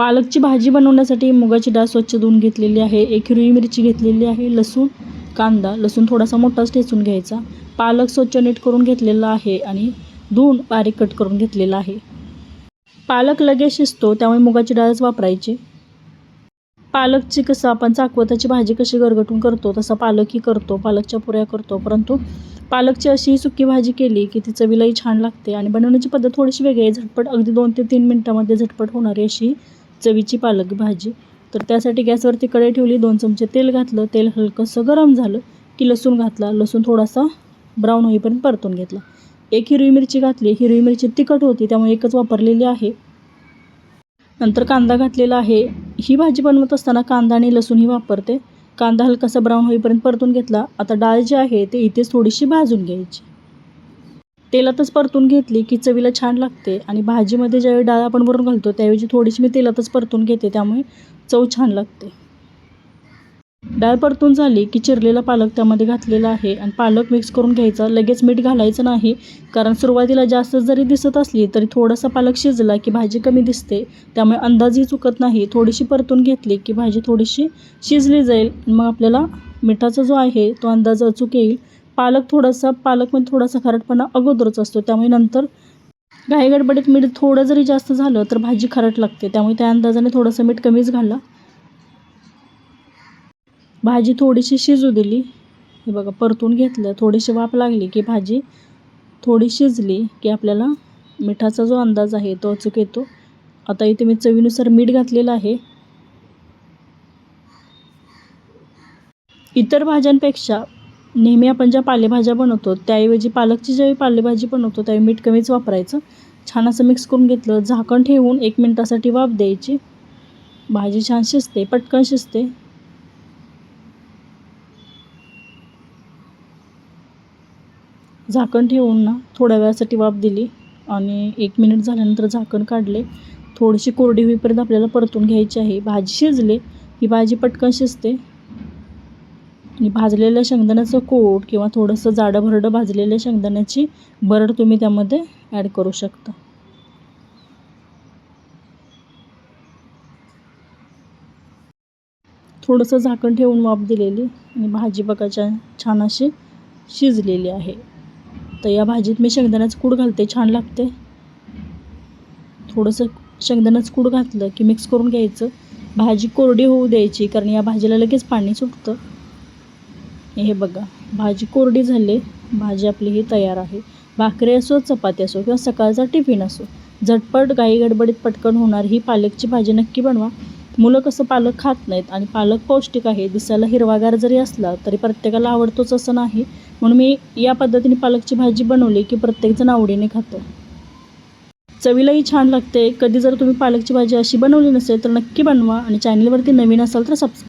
पालकची भाजी बनवण्यासाठी मुगाची डाळ स्वच्छ धुवून घेतलेली आहे. एक हिरवी मिरची घेतलेली आहे. लसूण कांदा लसूण थोडासा मोठाच ठेचून घ्यायचा. पालक स्वच्छ नीट करून घेतलेला आहे आणि धुवून बारीक कट करून घेतलेला आहे. पालक लगेच शिजतो त्यामुळे मुगाची डाळच वापरायची. पालकची कसं आपण चाकवताची भाजी कशी गरगटून करतो तसा पालकही करतो पालकच्या पुऱ्या करतो. परंतु पालकची अशी सुकी भाजी केली की ती चवीलाही छान लागते आणि बनवण्याची पद्धत थोडीशी वेगळी आहे. झटपट अगदी दोन ते तीन मिनटामध्ये झटपट होणारी अशी चवीची पालक भाजी. तर त्यासाठी गॅसवरती कढई ठेवली दोन चमचे तेल घातलं तेल हलकंसं गरम झालं की लसूण घातला लसूण थोडासा ब्राऊन होईपर्यंत परतून घेतला. एक हिरवी मिरची घातली हिरवी मिरची तिखट होती त्यामुळे एकच वापरलेली आहे. नंतर कांदा घातलेला आहे. ही भाजी बनवत असताना कांदा आणि लसूणही वापरते. कांदा हलकासा ब्राऊन होईपर्यंत परतून घेतला. आता डाळ जी आहे ते इथेच थोडीशी भाजून घ्यायची. तेलातच परतून घेतली की चवीला छान लागते. आणि भाजीमध्ये ज्यावेळी डाळ आपण वरून घालतो त्याऐवजी थोडीशी मी तेलातच परतून घेते त्यामुळे चव छान लागते. डाळ परतून झाली की चिरलेला पालक त्यामध्ये घातलेला आहे. आणि पालक मिक्स करून घ्यायचा. लगेच मीठ घालायचं नाही कारण सुरुवातीला जास्त जरी दिसत असली तरी थोडासा पालक शिजला की भाजी कमी दिसते. त्यामुळे अंदाजही चुकत नाही. थोडीशी परतून घेतली की भाजी थोडीशी शिजली जाईल. मग आपल्याला मिठाचा जो आहे तो अंदाज अचूक येईल. पालक थोडासा पालकमध्ये थोडासा खारटपणा अगोदरच असतो. त्यामुळे नंतर घाईगडबडीत मीठ थोडं जरी जास्त झालं तर भाजी खारट लागते. त्यामुळे त्या अंदाजाने थोडंसं मीठ कमीच घाला. भाजी थोडीशी शिजू दिली. हे बघा परतून घेतलं. थोडीशी वाफ लागली की भाजी थोडी शिजली की आपल्याला मिठाचा जो अंदाज आहे तो अचूक येतो. आता इथे मी चवीनुसार मीठ घातलेलं आहे. इतर भाज्यांपेक्षा नेहमी आपण ज्या पालेभाज्या बनवतो त्याऐवजी पालकची ज्यावेळी पालेभाजी बनवतो त्यावेळी मीठ कमीच वापरायचं. छान असं मिक्स करून घेतलं झाकण ठेवून एक मिनटासाठी वाफ द्यायची. भाजी छान शिजते पटकन शिजते. झाकण ठेवून ना थोड्या वेळासाठी वाफ दिली आणि एक मिनिट झाल्यानंतर झाकण काढले. थोडीशी कोरडी होईपर्यंत आपल्याला परतून घ्यायची आहे. भाजी शिजले ही भाजी पटकन शिजते. आणि भाजलेल्या शेंगदाण्याचं कोट किंवा थोडंसं जाडं भरडं भाजलेल्या शेंगदाण्याची बरड तुम्ही त्यामध्ये ॲड करू शकता. थोडंसं झाकण ठेवून वाफ दिलेली आणि भाजी बघायच्या छान अशी शिजलेली आहे. तर या भाजीत मी शेंगदाण्याचं कूड घालते छान लागते. थोडंसं शेंगदाण्याचं कूड घातलं की मिक्स करून घ्यायचं. भाजी कोरडी होऊ द्यायची कारण या भाजीला लगेच पाणी सुटतं. हे बघा. भाजी कोरडी झाली भाजी आपली ही तयार आहे. भाकरी असो चपाती असो किंवा सकाळचा टिफिन असो झटपट गाई गडबडीत पटकन होणार ही पालकची भाजी नक्की बनवा. मुलं कसं पालक खात नाहीत आणि पालक पौष्टिक आहे दिसायला हिरवागार जरी असला तरी प्रत्येकाला आवडतोच असं नाही. म्हणून मी या पद्धतीने पालकची भाजी बनवली की प्रत्येकजण आवडीने खातं. चवीलाही छान लागते. कधी जर तुम्ही पालकची भाजी अशी बनवली नसेल तर नक्की बनवा आणि चॅनलवरती नवीन असाल तर सबस्क्राईब